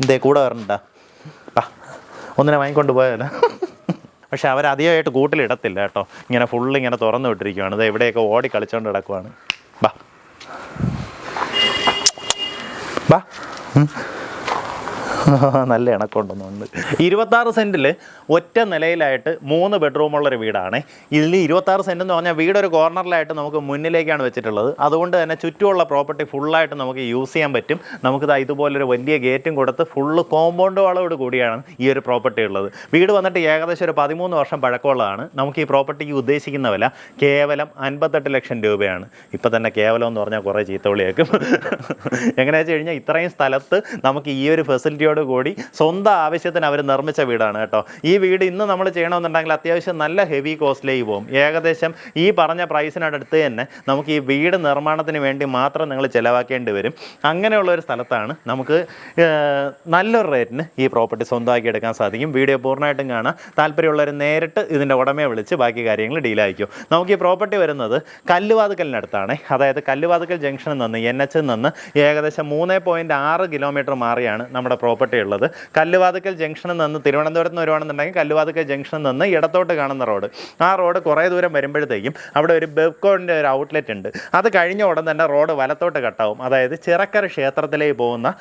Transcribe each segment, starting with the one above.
എന്തേ കൂടെ വരണ്ട? ആ ഒന്നിനെ വാങ്ങിക്കൊണ്ട് പോയാലോ? പക്ഷെ അവർ അധികമായിട്ട് കൂട്ടിലിടത്തില്ല കേട്ടോ. ഇങ്ങനെ ഫുള്ള് ഇങ്ങനെ തുറന്നു വിട്ടിരിക്കുവാണ്. ഇത് എവിടെയൊക്കെ ഓടി കളിച്ചോണ്ട് കിടക്കുവാണ്. ബാ. ബാ. നല്ല ഇണക്കൊണ്ടൊന്നുണ്ട് ഇരുപത്താറ് സെന്റിൽ ഒറ്റ നിലയിലായിട്ട് മൂന്ന് ബെഡ്റൂമുള്ളൊരു വീടാണ്. ഇതിൽ ഇരുപത്താറ് സെന്റ് എന്ന് പറഞ്ഞാൽ വീടൊരു കോർണറിലായിട്ട് നമുക്ക് മുന്നിലേക്കാണ് വെച്ചിട്ടുള്ളത്. അതുകൊണ്ട് തന്നെ ചുറ്റുമുള്ള പ്രോപ്പർട്ടി ഫുള്ളായിട്ട് നമുക്ക് യൂസ് ചെയ്യാൻ പറ്റും. നമുക്ക് ഇതുപോലൊരു വലിയ ഗേറ്റും കൊടുത്ത് ഫുള്ള് കോമ്പൗണ്ട് വളവോട് കൂടിയാണ് ഈ ഒരു പ്രോപ്പർട്ടി ഉള്ളത്. വീട് വന്നിട്ട് ഏകദേശം ഒരു പതിമൂന്ന് വർഷം പഴക്കമുള്ളതാണ്. നമുക്ക് ഈ പ്രോപ്പർട്ടിക്ക് ഉദ്ദേശിക്കുന്ന വില കേവലം അൻപത്തെട്ട് ലക്ഷം രൂപയാണ്. ഇപ്പം തന്നെ കേവലം എന്ന് പറഞ്ഞാൽ കുറേ ചീത്തവിളിയേക്കും എങ്ങനെയാണെന്ന് വെച്ച് കഴിഞ്ഞാൽ ഇത്രയും സ്ഥലത്ത് നമുക്ക് ഈ ഒരു ഫെസിലിറ്റിയോട് കൂടി സ്വന്തം ആവശ്യത്തിന് അവർ നിർമ്മിച്ച വീടാണ് കേട്ടോ. ഈ വീട് ഇന്ന് നമ്മൾ ചെയ്യണമെന്നുണ്ടെങ്കിൽ അത്യാവശ്യം നല്ല ഹെവി കോസ്റ്റിലേക്ക് പോകും. ഏകദേശം ഈ പറഞ്ഞ പ്രൈസിനടുത്ത് തന്നെ നമുക്ക് ഈ വീട് നിർമ്മാണത്തിന് വേണ്ടി മാത്രം നിങ്ങൾ ചിലവാക്കേണ്ടി വരും. അങ്ങനെയുള്ള ഒരു സ്ഥലത്താണ് നമുക്ക് നല്ലൊരു റേറ്റിന് ഈ പ്രോപ്പർട്ടി സ്വന്തമാക്കി എടുക്കാൻ സാധിക്കും. വീഡിയോ പൂർണമായിട്ടും കാണാം. താല്പര്യമുള്ളവർ നേരിട്ട് ഇതിന്റെ ഉടമയെ വിളിച്ച് ബാക്കി കാര്യങ്ങൾ ഡീലായിരിക്കും നമുക്ക് ഈ പ്രോപ്പർട്ടി വരുന്നത് കല്ലുവാതുക്കലിനടുത്താണ് അതായത് കല്ലുവാതുക്കൽ ജംഗ്ഷനിൽ നിന്ന് എൻ എച്ചിൽ നിന്ന് ഏകദേശം മൂന്ന് പോയിന്റ് ആറ് കിലോമീറ്റർ മാറിയാണ് നമ്മുടെ പ്രോപ്പർട്ടി ഉള്ളത്. കല്ലുവാതുക്കൽ ജംഗ്ഷനിൽ നിന്ന് തിരുവനന്തപുരത്ത് നിന്ന് വരുവാണെന്നുണ്ടെങ്കിൽ കല്ലുവാതുക്കൽ ജംഗ്ഷനിൽ നിന്ന് ഇടത്തോട്ട് കാണുന്ന റോഡ്. ആ റോഡ് കുറേ ദൂരം വരുമ്പോഴത്തേക്കും അവിടെ ഒരു ബെബ്കോണിന്റെ ഒരു ഔട്ട്ലെറ്റ് ഉണ്ട്. അത് കഴിഞ്ഞ ഉടൻ തന്നെ റോഡ് വലത്തോട്ട് കട്ടാവും അതായത് ചിറക്കര ക്ഷേത്രത്തിലേക്ക് പോകുന്ന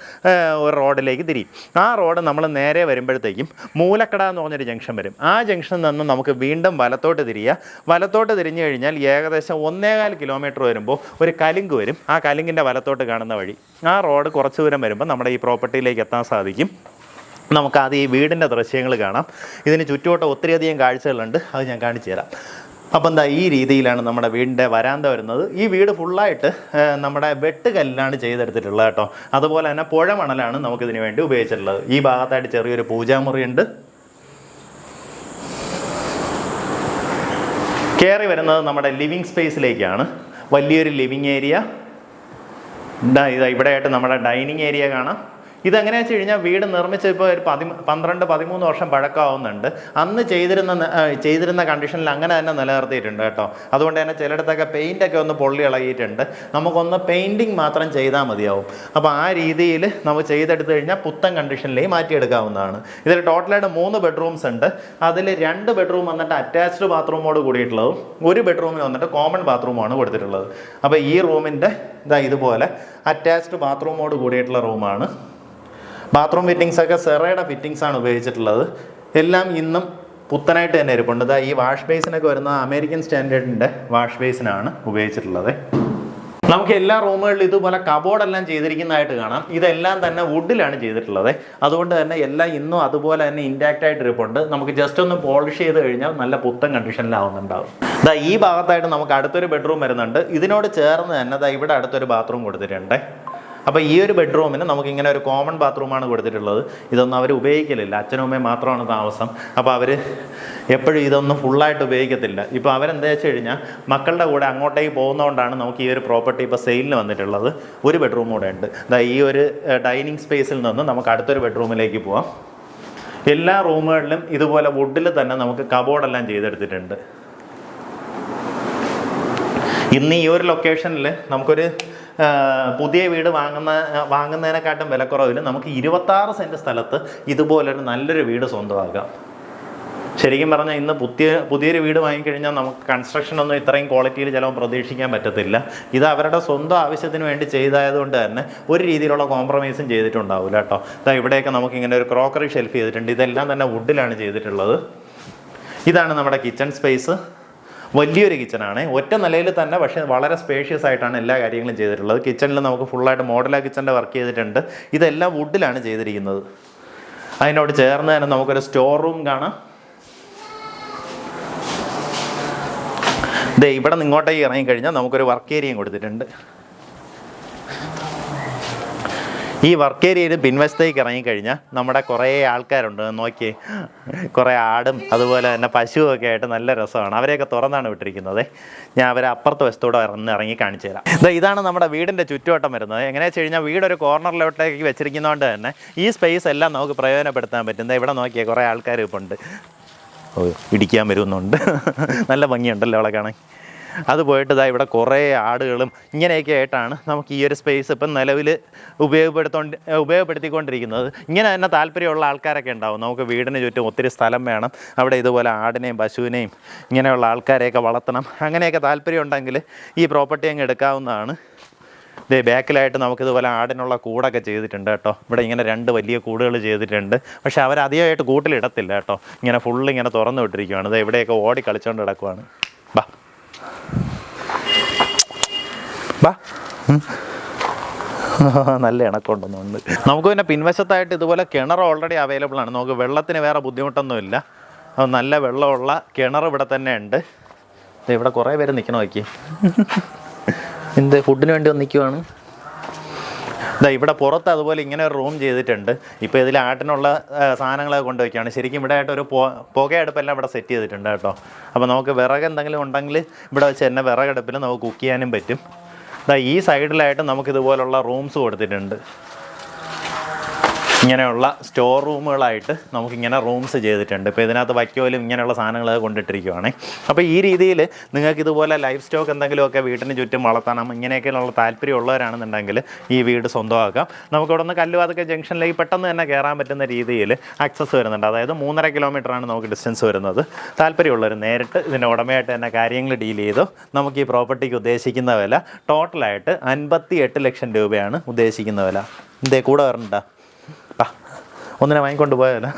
ഒരു റോഡിലേക്ക് തിരിയും. ആ റോഡ് നമ്മൾ നേരെ വരുമ്പോഴത്തേക്കും മൂലക്കട എന്ന് പറഞ്ഞൊരു ജംഗ്ഷൻ വരും. ആ ജംഗ്ഷനിൽ നിന്ന് നമുക്ക് വീണ്ടും വലത്തോട്ട് തിരിയുക വലത്തോട്ട് തിരിഞ്ഞു കഴിഞ്ഞാൽ ഏകദേശം ഒന്നേകാൽ കിലോമീറ്റർ വരുമ്പോൾ ഒരു കലിങ്ക് വരും. ആ കലിങ്കിന്റെ വലത്തോട്ട് കാണുന്ന വഴി. ആ റോഡ് കുറച്ച് ദൂരം വരുമ്പോൾ നമ്മുടെ ഈ പ്രോപ്പർട്ടിയിലേക്ക് എത്താൻ സാധിക്കും. നമുക്ക് ആദ്യം ഈ വീടിന്റെ ദൃശ്യങ്ങൾ കാണാം. ഇതിന് ചുറ്റുവട്ടം ഒത്തിരിയധികം കാഴ്ചകളുണ്ട്. അത് ഞാൻ കാണിച്ചു തരാം. അപ്പം എന്താ ഈ രീതിയിലാണ് നമ്മുടെ വീടിന്റെ വരാന്ത വരുന്നത്. ഈ വീട് ഫുള്ളായിട്ട് നമ്മുടെ വെട്ടുകല്ലാണ് ചെയ്തെടുത്തിട്ടുള്ളത് കേട്ടോ. അതുപോലെ തന്നെ പുഴ മണലാണ് നമുക്കിതിന് വേണ്ടി ഉപയോഗിച്ചിട്ടുള്ളത്. ഈ ഭാഗത്തായിട്ട് ചെറിയൊരു പൂജാമുറിയുണ്ട്. കയറി വരുന്നത് നമ്മുടെ ലിവിങ് സ്പേസിലേക്കാണ്. വലിയൊരു ലിവിങ് ഏരിയ. ഇതാ ഇതാ ഇവിടെയായിട്ട് നമ്മുടെ ഡൈനിങ് ഏരിയ കാണാം. ഇതെങ്ങനെയാ വെച്ച് കഴിഞ്ഞാൽ വീട് നിർമ്മിച്ച് ഇപ്പോൾ ഒരു പതി പന്ത്രണ്ട് പതിമൂന്ന് വർഷം പഴക്കമാവുന്നുണ്ട്. അന്ന് ചെയ്തിരുന്ന ചെയ്തിരുന്ന കണ്ടീഷനിൽ അങ്ങനെ തന്നെ നിലനിർത്തിയിട്ടുണ്ട് കേട്ടോ. അതുകൊണ്ട് തന്നെ ചിലയിടത്തൊക്കെ പെയിന്റ് ഒക്കെ ഒന്ന് പൊള്ളി ഇളകിയിട്ടുണ്ട്. നമുക്കൊന്ന് പെയിന്റിങ് മാത്രം ചെയ്താൽ മതിയാവും. അപ്പോൾ ആ രീതിയിൽ നമുക്ക് ചെയ്തെടുത്ത് കഴിഞ്ഞാൽ പുത്തൻ കണ്ടീഷനിലേക്ക് മാറ്റിയെടുക്കാവുന്നതാണ്. ഇതിൽ ടോട്ടലായിട്ട് മൂന്ന് ബെഡ്റൂംസ് ഉണ്ട്. അതിൽ രണ്ട് ബെഡ്റൂം വന്നിട്ട് അറ്റാച്ച്ഡ് ബാത്റൂമോട് കൂടിയിട്ടുള്ളതും ഒരു ബെഡ്റൂമിൽ വന്നിട്ട് കോമൺ ബാത്റൂമാണ് കൊടുത്തിട്ടുള്ളത്. അപ്പോൾ ഈ റൂമിന്റെ ഇതാ ഇതുപോലെ അറ്റാച്ച്ഡ് ബാത്റൂമോട് കൂടിയിട്ടുള്ള റൂമാണ് ബാത്റൂം ഫിറ്റിങ്സ് ഒക്കെ സെറയുടെ ഫിറ്റിങ്സ് ആണ് ഉപയോഗിച്ചിട്ടുള്ളത്. എല്ലാം ഇന്നും പുത്തനായിട്ട് തന്നെ ഇരിപ്പുണ്ട്. ഇതാ ഈ വാഷ് ബേസിനൊക്കെ വരുന്ന അമേരിക്കൻ സ്റ്റാൻഡേർഡിന്റെ വാഷ് ബേസിനാണ് ഉപയോഗിച്ചിട്ടുള്ളത്. നമുക്ക് എല്ലാ റൂമുകളിലും ഇതുപോലെ കബോർഡെല്ലാം ചെയ്തിരിക്കുന്നതായിട്ട് കാണാം. ഇതെല്ലാം തന്നെ വുഡിലാണ് ചെയ്തിട്ടുള്ളത്. അതുകൊണ്ട് തന്നെ എല്ലാം ഇന്നും അതുപോലെ തന്നെ ഇന്റാക്റ്റ് ആയിട്ട് ഇരിപ്പുണ്ട്. നമുക്ക് ജസ്റ്റ് ഒന്ന് പോളിഷ് ചെയ്ത് കഴിഞ്ഞാൽ നല്ല പുത്തൻ കണ്ടീഷനിലാവുന്നുണ്ടാവും ദാ ഈ ഭാഗത്തായിട്ട് നമുക്ക് അടുത്തൊരു ബെഡ്റൂം വരുന്നുണ്ട്. ഇതിനോട് ചേർന്ന് തന്നെ ദാ ഇവിടെ അടുത്തൊരു ബാത്റൂം കൊടുത്തിട്ടുണ്ട്. അപ്പോൾ ഈ ഒരു ബെഡ്റൂമിന് നമുക്ക് ഇങ്ങനെ ഒരു കോമൺ ബാത്റൂമാണ് കൊടുത്തിട്ടുള്ളത്. ഇതൊന്നും അവർ ഉപയോഗിക്കലില്ല. അച്ഛനും അമ്മയും മാത്രമാണ് താമസം. അപ്പോൾ അവർ എപ്പോഴും ഇതൊന്നും ഫുള്ളായിട്ട് ഉപയോഗിക്കത്തില്ല. ഇപ്പോൾ അവരെന്താ വെച്ച് കഴിഞ്ഞാൽ മക്കളുടെ കൂടെ അങ്ങോട്ടേക്ക് പോകുന്നതുകൊണ്ടാണ് നമുക്ക് ഈ ഒരു പ്രോപ്പർട്ടി ഇപ്പോൾ സെയിലിന് വന്നിട്ടുള്ളത്. ഒരു ബെഡ്റൂം കൂടെ ഉണ്ട്. ഈ ഒരു ഡൈനിങ് സ്പേസിൽ നിന്ന് നമുക്ക് അടുത്തൊരു ബെഡ്റൂമിലേക്ക് പോവാം. എല്ലാ റൂമുകളിലും ഇതുപോലെ വുഡിൽ തന്നെ നമുക്ക് കബോർഡെല്ലാം ചെയ്തെടുത്തിട്ടുണ്ട്. ഇന്ന് ഈ ഒരു ലൊക്കേഷനിൽ നമുക്കൊരു പുതിയ വീട് വാങ്ങുന്ന വാങ്ങുന്നതിനെക്കാട്ടും വിലക്കുറവിൽ നമുക്ക് ഇരുപത്താറ് സെന്റ് സ്ഥലത്ത് ഇതുപോലൊരു നല്ലൊരു വീട് സ്വന്തമാക്കാം. ശരിക്കും പറഞ്ഞാൽ ഇന്ന് പുതിയ പുതിയൊരു വീട് വാങ്ങിക്കഴിഞ്ഞാൽ നമുക്ക് കൺസ്ട്രക്ഷൻ ഒന്നും ഇത്രയും ക്വാളിറ്റിയിൽ ചിലപ്പോൾ പ്രതീക്ഷിക്കാൻ പറ്റത്തില്ല. ഇത് അവരുടെ സ്വന്തം ആവശ്യത്തിന് വേണ്ടി ചെയ്തായതുകൊണ്ട് തന്നെ ഒരു രീതിയിലുള്ള കോംപ്രമൈസും ചെയ്തിട്ടുണ്ടാവില്ല കേട്ടോ. ഇതാ ഇവിടെയൊക്കെ നമുക്ക് ഇങ്ങനെ ഒരു ക്രോക്കറി ഷെൽഫ് ചെയ്തിട്ടുണ്ട്. ഇതെല്ലാം തന്നെ വുഡിലാണ് ചെയ്തിട്ടുള്ളത്. ഇതാണ് നമ്മുടെ കിച്ചൺ സ്പേസ് വലിയൊരു കിച്ചണാണ്. ഒറ്റ നിലയിൽ തന്നെ പക്ഷേ വളരെ സ്പേഷ്യസ് ആയിട്ടാണ് എല്ലാ കാര്യങ്ങളും ചെയ്തിട്ടുള്ളത്. കിച്ചണിൽ നമുക്ക് ഫുള്ളായിട്ട് മോഡലാ കിച്ചന്റെ വർക്ക് ചെയ്തിട്ടുണ്ട്. ഇതെല്ലാം വുഡിലാണ് ചെയ്തിരിക്കുന്നത്. അതിനോട് ചേർന്ന് തന്നെ നമുക്കൊരു സ്റ്റോർ റൂം കാണാം. ദേ ഇവിടെ നിന്ന് ഇങ്ങോട്ടേക്ക് ഇറങ്ങിക്കഴിഞ്ഞാൽ നമുക്കൊരു വർക്ക് ഏരിയയും കൊടുത്തിട്ടുണ്ട്. ഈ വർക്ക് ഏരിയയിൽ പിൻവശത്തേക്ക് ഇറങ്ങിക്കഴിഞ്ഞാൽ നമ്മുടെ കുറേ ആൾക്കാരുണ്ട്. നോക്കി. കുറേ ആടും അതുപോലെ തന്നെ പശുവും ഒക്കെ ആയിട്ട് നല്ല രസമാണ്. അവരെയൊക്കെ തുറന്നാണ് വിട്ടിരിക്കുന്നത്. ഞാൻ അവരെ അപ്പുറത്തെ വശത്തൂടെ ഇറന്ന് ഇറങ്ങി കാണിച്ചു തരാം. ഇതാണ് നമ്മുടെ വീടിന്റെ ചുറ്റുവട്ടം വരുന്നത്. എങ്ങനെയാണെന്ന് വെച്ച് കഴിഞ്ഞാൽ വീടൊരു കോർണറിലോട്ടേക്ക് വെച്ചിരിക്കുന്നതുകൊണ്ട് തന്നെ ഈ സ്പേസ് എല്ലാം നമുക്ക് പ്രയോജനപ്പെടുത്താൻ പറ്റുന്നത് ഇവിടെ നോക്കിയാൽ കുറേ ആൾക്കാർ ഇപ്പോൾ ഉണ്ട് ഓ ഇടിക്കാൻ വരുന്നുണ്ട്. നല്ല ഭംഗിയുണ്ടല്ലോ അവളെ കാണാൻ? അത് പോയിട്ട് ഇതാ ഇവിടെ കുറേ ആടുകളും ഇങ്ങനെയൊക്കെ ആയിട്ടാണ് നമുക്ക് ഈ ഒരു സ്പേസ് ഇപ്പം നിലവിൽ ഉപയോഗപ്പെടുത്തോണ്ട് ഉപയോഗപ്പെടുത്തിക്കൊണ്ടിരിക്കുന്നത്. ഇങ്ങനെ തന്നെ താല്പര്യമുള്ള ആൾക്കാരൊക്കെ ഉണ്ടാവും. നമുക്ക് വീടിന് ചുറ്റും ഒത്തിരി സ്ഥലം വേണം. അവിടെ ഇതുപോലെ ആടിനെയും പശുവിനെയും ഇങ്ങനെയുള്ള ആൾക്കാരെയൊക്കെ വളർത്തണം. അങ്ങനെയൊക്കെ താല്പര്യം ഉണ്ടെങ്കിൽ ഈ പ്രോപ്പർട്ടി അങ്ങ് എടുക്കാവുന്നതാണ്. ഇതേ ബാക്കിലായിട്ട് നമുക്കിതുപോലെ ആടിനുള്ള കൂടൊക്കെ ചെയ്തിട്ടുണ്ട് കേട്ടോ. ഇവിടെ ഇങ്ങനെ രണ്ട് വലിയ കൂടുകൾ ചെയ്തിട്ടുണ്ട്. പക്ഷെ അവർ അധികമായിട്ട് കൂട്ടിലിടത്തില്ല കേട്ടോ. ഇങ്ങനെ ഫുള്ള് ഇങ്ങനെ തുറന്നു വിട്ടിരിക്കുകയാണ് ഇത് ഇവിടെയൊക്കെ ഓടി കളിച്ചുകൊണ്ട് കിടക്കുവാണ്. ബാ. ബാ. നല്ല ഇണക്കൊണ്ടൊന്നുണ്ട് നമുക്ക് പിന്നെ പിൻവശത്തായിട്ട് ഇതുപോലെ കിണർ ഓൾറെഡി അവൈലബിൾ ആണ്. നമുക്ക് വെള്ളത്തിന് വേറെ ബുദ്ധിമുട്ടൊന്നുമില്ല. നല്ല വെള്ളമുള്ള കിണർ ഇവിടെ തന്നെ ഉണ്ട്. ഇവിടെ കുറേ പേര് നിൽക്കണം നോക്കി. എന്ത് ഫുഡിന് വേണ്ടി വന്നിക്കുവാണ് ഇതാ ഇവിടെ പുറത്ത് അതുപോലെ ഇങ്ങനെ ഒരു റൂം ചെയ്തിട്ടുണ്ട്. ഇപ്പോൾ ഇതിൽ ആട്ടിനുള്ള സാധനങ്ങളൊക്കെ കൊണ്ടുവയ്ക്കുകയാണ്. ശരിക്കും ഇവിടെ ആയിട്ട് ഒരു പുകയടുപ്പെല്ലാം ഇവിടെ സെറ്റ് ചെയ്തിട്ടുണ്ട് കേട്ടോ. അപ്പോൾ നമുക്ക് വിറക് എന്തെങ്കിലും ഉണ്ടെങ്കിൽ ഇവിടെ വെച്ച് തന്നെ വിറകടുപ്പിൽ നമുക്ക് കുക്ക് ചെയ്യാനും പറ്റും. ഈ സൈഡിലായിട്ട് നമുക്ക് ഇതുപോലുള്ള റൂംസ് കൊടുത്തിട്ടുണ്ട്. ഇങ്ങനെയുള്ള സ്റ്റോർ റൂമുകളായിട്ട് നമുക്കിങ്ങനെ റൂംസ് ചെയ്തിട്ടുണ്ട്. ഇപ്പോൾ ഇതിനകത്ത് വയ്ക്കോലും ഇങ്ങനെയുള്ള സാധനങ്ങൾ കൊണ്ടിട്ടിരിക്കുവാണ്. അപ്പോൾ ഈ രീതിയിൽ നിങ്ങൾക്ക് ഇതുപോലെ ലൈഫ് സ്റ്റോക്ക് എന്തെങ്കിലുമൊക്കെ വീട്ടിന് ചുറ്റും വളർത്തണം ഇങ്ങനെയൊക്കെയുള്ള താല്പര്യമുള്ളവരാണെന്നുണ്ടെങ്കിൽ ഈ വീട് സ്വന്തമാക്കാം. നമുക്കിവിടെ നിന്ന് കല്ലുവാതൊക്കെ ജംഗ്ഷനിലേക്ക് പെട്ടെന്ന് തന്നെ കയറാൻ പറ്റുന്ന രീതിയിൽ ആക്സസ് വരുന്നുണ്ട്. അതായത് മൂന്നര കിലോമീറ്ററാണ് നമുക്ക് ഡിസ്റ്റൻസ് വരുന്നത്. താല്പര്യമുള്ളവർ നേരിട്ട് ഇതിന്റെ ഉടമയായിട്ട് തന്നെ കാര്യങ്ങൾ ഡീൽ ചെയ്തു. നമുക്ക് ഈ പ്രോപ്പർട്ടിക്ക് ഉദ്ദേശിക്കുന്ന വില ടോട്ടലായിട്ട് അൻപത്തി ലക്ഷം രൂപയാണ് ഉദ്ദേശിക്കുന്ന വില. ഇതേ കൂടെ വരണ്ട. ഒന്നിനെ വാങ്ങിക്കൊണ്ട് പോയാലോ